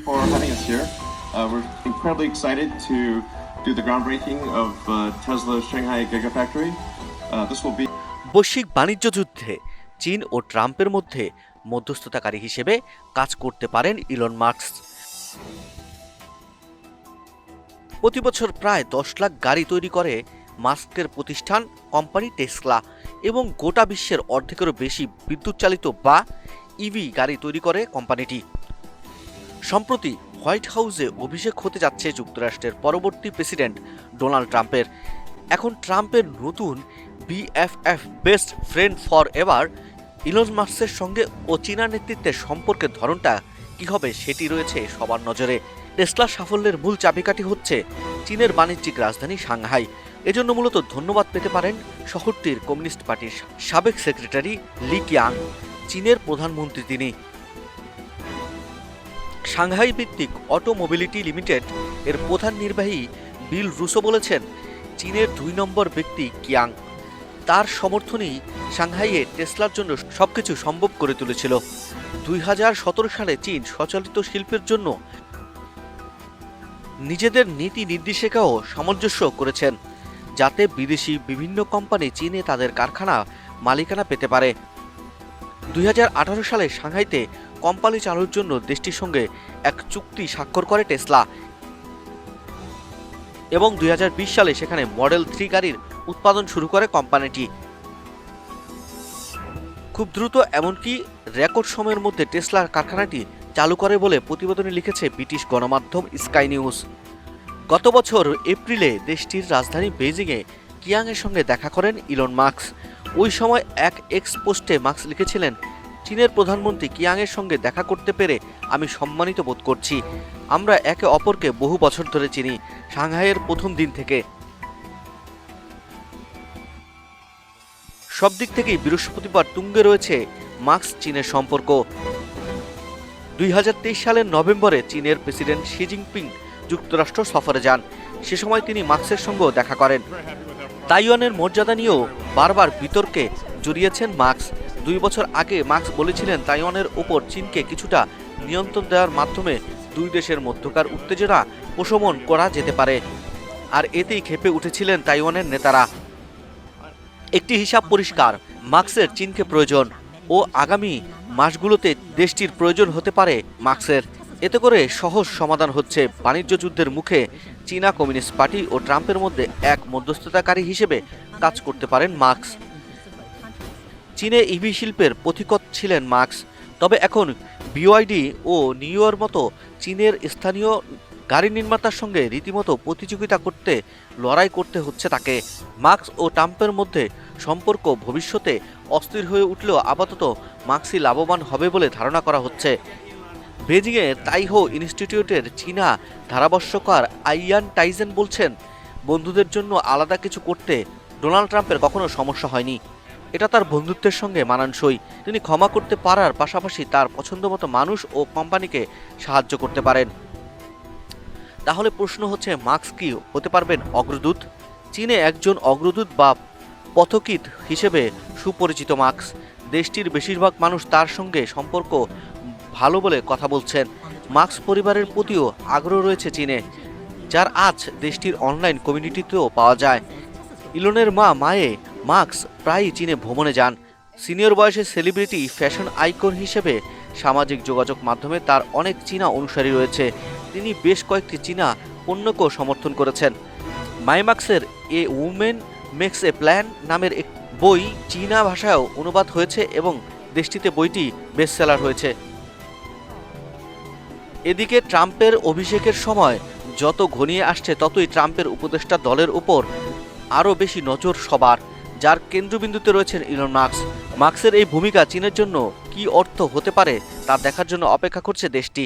for having us here. Uh, we're incredibly excited to do the groundbreaking of uh, Tesla's Shanghai Gigafactory. Uh, this will be বৈশ্বিক বাণিজ্য যুদ্ধে চীন ও ট্রাম্পের মধ্যে মধ্যস্থতাকারী হিসেবে কাজ করতে পারেন ইলন মার্কস প্রতি বছর প্রায় দশ লাখ গাড়ি তৈরি করে মাস্কের প্রতিষ্ঠান কোম্পানি টেসলা এবং গোটা বিশ্বের অর্ধেকেরও বেশি বিদ্যুৎ চালিত বা ইভি গাড়ি তৈরি করে কোম্পানিটি সম্প্রতি হোয়াইট হাউসে অভিষেক হতে যাচ্ছে যুক্তরাষ্ট্রের পরবর্তী প্রেসিডেন্ট ডোনাল্ড ট্রাম্পের। এখন ট্রাম্পের নতুন BFF best friend forever Elon মার্কসের সঙ্গে ও চীনা নেতৃত্বের সম্পর্কের ধরনটা কি হবে সেটি রয়েছে সবার নজরে। টেসলার সাফল্যের মূল চাবিকাঠি হচ্ছে চীনের বাণিজ্যিক রাজধানী সাংহাই। এজন্য মূলত ধন্যবাদ পেতে পারেন শহরটির কমিউনিস্ট পার্টির সাবেক সেক্রেটারি লি কিয়াং, চীনের প্রধানমন্ত্রী তিনি। সাংহাই ভিত্তিক অটো মোবিলিটি লিমিটেড এর প্রধান নির্বাহী বিল রুসো বলেছেন, চীনের দুই নম্বর ব্যক্তি কিয়াং। তার সমর্থনই সাংহাইয়ে টেসলার জন্য সবকিছু সম্ভব করে তুলেছিল। দুই হাজার সতেরো সালে চীন সচলিত শিল্পের জন্য নিজেদের নীতি নির্দেশিকাও সামঞ্জস্য করেছেন, যাতে বিদেশি বিভিন্ন কোম্পানি চীনে তাদের কারখানা মালিকানা পেতে পারে। দুই হাজার আঠারো সালে সাংহাইতে কোম্পানি চালুর জন্য দেশটির সঙ্গে এক চুক্তি স্বাক্ষর করে টেসলা। এবং দুই হাজার বিশ সালে সেখানে মডেল থ্রি গাড়ির উৎপাদন শুরু করে কোম্পানিটি। খুব দ্রুত এমনকি রেকর্ড সময়ের মধ্যে টেসলার কারখানাটি চালু করে বলে প্রতিবেদনে লিখেছে ব্রিটিশ গণমাধ্যম স্কাই নিউজ। গত বছর এপ্রিলে দেশটির রাজধানী বেজিংয়ে কিয়াংয়ের সঙ্গে দেখা করেন ইলন মার্কস ওই সময় এক এক্স পোস্টে মার্কস লিখেছিলেন, চীনের প্রধানমন্ত্রী কিয়াংয়ের সঙ্গে দেখা করতে পেরে আমি সম্মানিত বোধ করছি। আমরা একে অপরকে বহু বছর ধরে চিনি, সাংহাইয়ের প্রথম দিন থেকে। সব দিক থেকেই বৃহস্পতিবার তুঙ্গে রয়েছে মার্কস চীনের সম্পর্ক। দুই হাজার তেইশ সালের নভেম্বরে চীনের প্রেসিডেন্ট শি জিনপিং যুক্তরাষ্ট্র সফরে যান। সে সময় তিনি মার্কসের সঙ্গেও দেখা করেন। তাইওয়ানের মর্যাদা নিয়েও বারবার বিতর্কে জড়িয়েছেন মার্কস। দুই বছর আগে মার্কস বলেছিলেন তাইওয়ানের ওপর চীনকে কিছুটা নিয়ন্ত্রণ দেওয়ার মাধ্যমে দুই দেশের মধ্যকার উত্তেজনা প্রশমন করা যেতে পারে। আর এতেই খেপে উঠেছিলেন তাইওয়ানের নেতারা। একটি হিসাব পরিষ্কার, মার্কসের চীনকে প্রয়োজন ও আগামী মাসগুলোতে দেশটির প্রয়োজন হতে পারে মার্কসের। এতে করে সহজ সমাধান হচ্ছে বাণিজ্য যুদ্ধের মুখে চীনা কমিউনিস্ট পার্টি ও ট্রাম্পের মধ্যে এক মধ্যস্থতাকারী হিসেবে কাজ করতে পারেন মার্কস। চীনে ইভি শিল্পের পথিকত ছিলেন মার্কস, তবে এখন বিওআইডি ও নিউইয়র মতো চীনের স্থানীয় গাড়ি নির্মাতার সঙ্গে রীতিমতো প্রতিযোগিতা করতে, লড়াই করতে হচ্ছে তাকে। মার্কস ও ট্রাম্পের মধ্যে সম্পর্ক ভবিষ্যতে অস্থির হয়ে উঠলেও আপাতত মার্কসই লাভবান হবে বলে ধারণা করা হচ্ছে। বেজিংয়ে তাইহো ইনস্টিটিউটের চীনা ধারাভাষ্যকার আইয়ান টাইজেন বলছেন, বন্ধুদের জন্য আলাদা কিছু করতে ডোনাল্ড ট্রাম্পের কখনো সমস্যা হয়নি। এটা তার বন্ধুত্বের সঙ্গে মানানসই। তিনি ক্ষমা করতে পারার পাশাপাশি তার পছন্দমতো মানুষ ও কোম্পানিকে সাহায্য করতে পারেন। তাহলে প্রশ্ন হচ্ছে মার্কস কি হতে পারবেন অগ্রদূত? চীনে একজন অগ্রদূত বা পথকিত হিসেবে সুপরিচিত মার্কস দেশটির বেশিরভাগ মানুষ তার সঙ্গে সম্পর্ক ভালো বলে কথা বলছেন। মার্কস পরিবারের প্রতিও আগ্রহ রয়েছে চীনে, যার আজ দেশটির অনলাইন কমিউনিটিতেও পাওয়া যায়। ইলনের মা মায়ে মার্কস প্রায়ই চীনে ভ্রমণে যান। সিনিয়র বয়সের সেলিব্রিটি ফ্যাশন আইকন হিসেবে সামাজিক যোগাযোগ মাধ্যমে তার অনেক চীনা অনুসারী রয়েছে। তিনি বেশ কয়েকটি চীনা পণ্যকেও সমর্থন করেছেন। মাইমার্কসের a woman makes a plan নামের এক বই চীনা ভাষায়ও অনুবাদ হয়েছে এবং দেশটিতে বইটি বেস্টসেলার হয়েছে। এদিকে ট্রাম্পের অভিষেকের সময় যত ঘনিয়ে আসছে, ততই ট্রাম্পের উপদেষ্টা দলের উপর আরও বেশি নজর সবার, যার কেন্দ্রবিন্দুতে রয়েছেন ইলন মার্ক্স মার্ক্সের এই ভূমিকা চীনের জন্য কি অর্থ হতে পারে, তা দেখার জন্য অপেক্ষা করছে দেশটি।